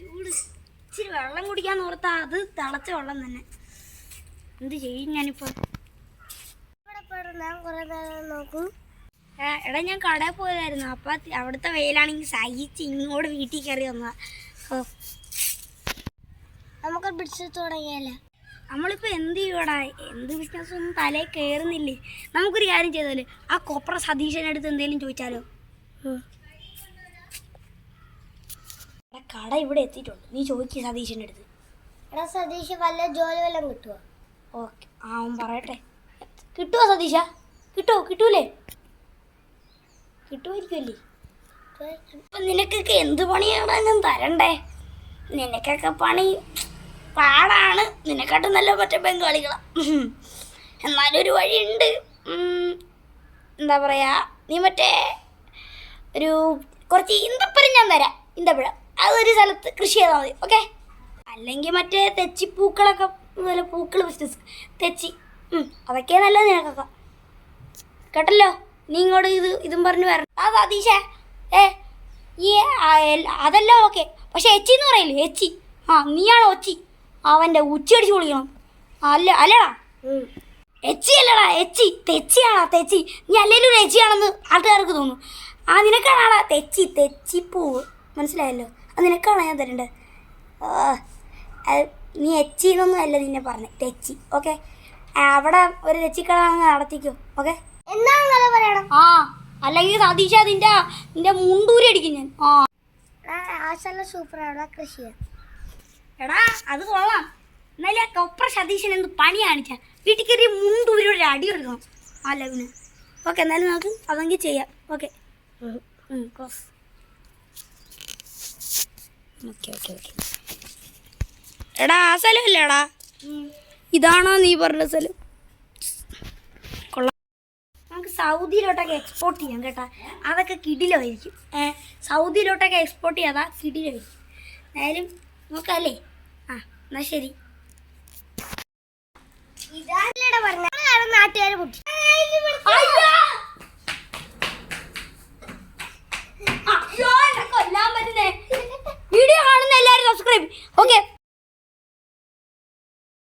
ചൂട് ഇച്ചിരി വെള്ളം കുടിക്കാൻ ഓർത്താ അത് തിളച്ച വെള്ളം തന്നെ. എന്ത് ചെയ്യും ഞാനിപ്പോ? നോക്കൂ. എടാ ഞാൻ കടയിൽ പോയതായിരുന്നു. അപ്പൊ അവിടുത്തെ വെയിലാണെങ്കിൽ സഹിച്ച് ഇങ്ങോട്ട് വീട്ടിൽ കയറി വന്നതാ. നമുക്ക് പിടിച്ചു തുടങ്ങിയല്ലേ നമ്മളിപ്പോ എന്ത് ചെയ്യൂടാ എന്ത് ബിസിനസ് ഒന്നും തലയിൽ കയറുന്നില്ലേ? നമുക്കൊരു കാര്യം ചെയ്താലേ? ആ കൊപ്ര സതീശന്റെ അടുത്ത് എന്തെങ്കിലും ചോദിച്ചാലോ എടാ, കട ഇവിടെ എത്തിയിട്ടുണ്ട്. നീ ചോദിക്ക് സതീഷിന്റെ അടുത്ത്. എടാ സതീഷ് വല്ല ജോലി വല്ലതും കിട്ടുമോ ഓക്കെ. ആ അവൻ പറയട്ടെ. കിട്ടുമോ സതീഷ കിട്ടുമോ കിട്ടൂലേ? കിട്ടുമായിരിക്കുമല്ലേ ഇപ്പൊ നിനക്കൊക്കെ എന്ത് പണിയാണ് ഞാൻ തരണ്ടേ? നിനക്കൊക്കെ പണി പാടാണ്. നിന്നെക്കാട്ടും നല്ല മറ്റേ ബംഗാളികളാ. ഉം. എന്നാലും ഒരു വഴിയുണ്ട്. എന്താ പറയാ നീ മറ്റേ ഒരു കുറച്ച് ഈന്തപ്പഴം ഞാൻ തരാം. ഈന്തപ്പഴം അതൊരു സ്ഥലത്ത് കൃഷി ചെയ്താൽ മതി ഓക്കെ അല്ലെങ്കിൽ മറ്റേ തെച്ചി പൂക്കളൊക്കെ നല്ല പൂക്കൾ ബിസിനസ് തെച്ചി അതൊക്കെ നല്ലത് നിനക്കൊക്കെ. കേട്ടല്ലോ? നീ ഇങ്ങോട്ട് ഇത് ഇതും പറഞ്ഞു വരണം. ആ സതീശേ ഏ ഈ അതെല്ലാം ഓക്കെ പക്ഷെ എച്ചി എന്ന് പറയില്ലേ? എച്ചി. ആ നീയാണ് ഒച്ചി. അവന്റെ ഉച്ചി അടിച്ച് കുളിക്കണം അല്ല അല്ലടാ. എച്ചി അല്ലടാ എച്ചി. തെച്ചിയാണാ തെച്ചി. നീ അല്ലെങ്കിലും ഒരു എച്ചിയാണെന്ന് ആൾക്കാർക്ക് തോന്നുന്നു ആ നിനക്കാണാടാ തെച്ചി തെച്ചിപ്പൂവ് മനസ്സിലായല്ലോ? അത് നിനക്കാണോ ഞാൻ തരേണ്ടത് നീ എച്ചി എന്നൊന്നും അല്ല നിന്നെ പറഞ്ഞു തെച്ചി ഓക്കെ അവിടെ ഒരു തെച്ചിക്കട അങ്ങ് നടത്തിക്കോ ഓക്കെ എന്നാ അങ്ങനെ പറയണം? ആ അല്ലെങ്കിൽ സതീഷ നിന്റെ നിന്റെ മുണ്ടൂരി അടിക്കും ഞാൻ. ആ. സൂപ്പർ സൂപ്പറാണ് കൃഷി എടാ അത് കൊള്ളാം. എന്നാലേ കൊപ്ര സതീശൻ എന്ത് പണി കാണിച്ച? വീട്ടിൽ കയറി മുണ്ടൂരിയുടെ ഒരു അടി എടുക്കണം ആ ലവിന്. ഓക്കെ എന്നാലും നമുക്ക് അതെങ്കിൽ ചെയ്യാം ഓക്കെ ഓക്കെ ഓക്കെ ഓക്കെ. എടാ ആ സ്ഥലമല്ലേ എടാ? ഇതാണോ നീ പറഞ്ഞ സ്ഥലം? കൊള്ളാം. നമുക്ക് സൗദിയിലോട്ടൊക്കെ എക്സ്പോർട്ട് ചെയ്യാം കേട്ടാ. അതൊക്കെ കിടിലായിരിക്കും. ഏ? സൗദിയിലോട്ടൊക്കെ എക്സ്പോർട്ട് ചെയ്യാതാ കിടിലായിരിക്കും. എന്തായാലും നോക്കാല്ലേ? ആ എന്നാ ശരി. ഇതാണല്ലേടാ പറഞ്ഞ നാട്ടുകാരെ പൊട്ടി അയ്യോ!